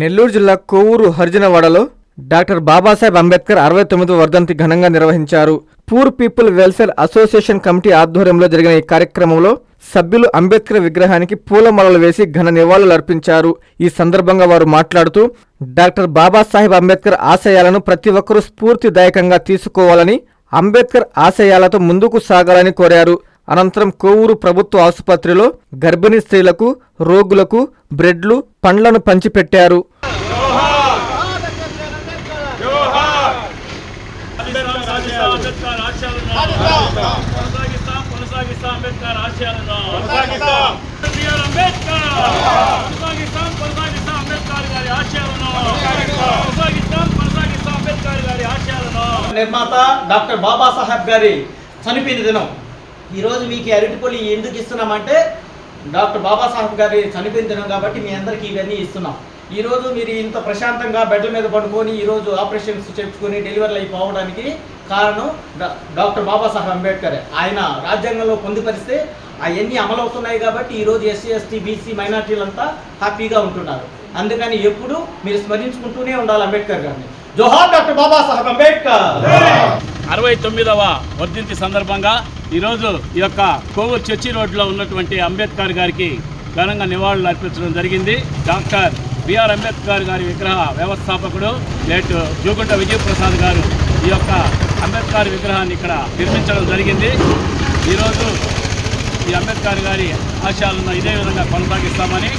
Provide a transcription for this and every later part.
నెల్లూరు జిల్లా కోవూరు హరిజనవాడలో డాక్టర్ బాబాసాహెబ్ అంబేద్కర్ అరవై తొమ్మిదవ వర్ధంతి ఘనంగా నిర్వహించారు. Poor people welfare association committee ఆధ్వర్యంలో జరిగిన ఈ కార్యక్రమంలో సభ్యులు అంబేద్కర్ విగ్రహానికి పూలమాలలు వేసి ఘన నివాళులు అర్పించారు. ఈ సందర్భంగా వారు మాట్లాడుతూ డాక్టర్ బాబాసాహెబ్ అంబేద్కర్ ఆశయాలను ప్రతి ఒక్కరూ స్ఫూర్తిదాయకంగా తీసుకోవాలని అంబేద్కర్ ఆశయాలతో ముందుకు సాగాలని కోరారు. అనంతరం కోవూరు ప్రభుత్వ ఆసుపత్రిలో గర్భిణీ స్త్రీలకు రోగులకు బ్రెడ్లు పండ్లను పంచిపెట్టారు. నిర్మాత డాక్టర్ బాబాసాహెబ్ గారి చనిపోయిన దినం. ఈరోజు మీకు అరటిపొలి ఎందుకు ఇస్తున్నామంటే డాక్టర్ బాబాసాహెబ్ గారి చనిపోయిన దినం కాబట్టి మీ అందరికీ ఇవన్నీ ఇస్తున్నాం. ఈరోజు మీరు ఇంత ప్రశాంతంగా బెడ్ల మీద పడుకొని ఈరోజు ఆపరేషన్స్ చేర్చుకొని డెలివరీలు అయిపోవడానికి కారణం డా- డాక్టర్ బాబాసాహెబ్ అంబేద్కర్. ఆయన రాజ్యాంగంలో పొందుపరిస్తే అవన్నీ అమలవుతున్నాయి కాబట్టి ఈరోజు ఎస్సీ ఎస్టీ బీసీ మైనార్టీలంతా హ్యాపీగా ఉంటున్నారు. అందుకని ఎప్పుడు మీరు స్మరించుకుంటూనే ఉండాలి అంబేద్కర్ గారిని. జోహార్ డాక్టర్ బాబాసాహెబ్ అంబేద్కర్! అరవై తొమ్మిదవ వర్ధంతి సందర్భంగా ఈరోజు ఈ యొక్క కోవూరు చర్చి రోడ్లో ఉన్నటువంటి అంబేద్కర్ గారికి ఘనంగా నివాళులు అర్పించడం జరిగింది. డాక్టర్ బిఆర్ అంబేద్కర్ గారి విగ్రహ వ్యవస్థాపకుడు లేటు జోగుంట విజయప్రసాద్ గారు ఈ యొక్క అంబేద్కర్ విగ్రహాన్ని ఇక్కడ నిర్మించడం జరిగింది. ఈరోజు ఈ అంబేద్కర్ గారి ఆశయాలను ఇదే విధంగా కొనసాగిస్తామని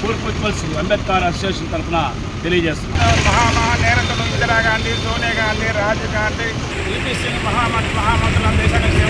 పూర్ ప్రిన్సిపల్స్ అంబేద్కర్ అసోసియేషన్ తరఫున తెలియజేస్తున్నాం. మహామహానేరతలు ఇందిరా గాంధీ సోనియా గాంధీ రాజీవ్ గాంధీ ఈపీ సింగ్ మహామంత్రి మహామంత్రుల దేశానికి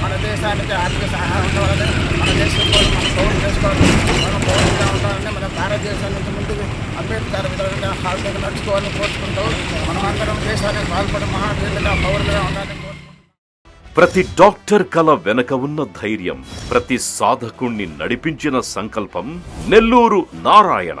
మన దేశానికి ఆర్థిక సహాయం మన దేశం కోసం మన పౌరులు చేసుకోవాలి మనం పౌరులుగా ఉండాలని మన భారతదేశం నుంచి ముందుకు అంబేద్కర్ విధంగా నడుచుకోవాలని కోరుకుంటూ మనమందరం దేశానికి పాల్పడి మహావీరులుగా పౌరులుగా ఉండాలని ప్రతి డాక్టర్ కల వెనక ఉన్న ధైర్యం ప్రతి సాధకుణ్ణి నడిపించిన సంకల్పం నెల్లూరు నారాయణ.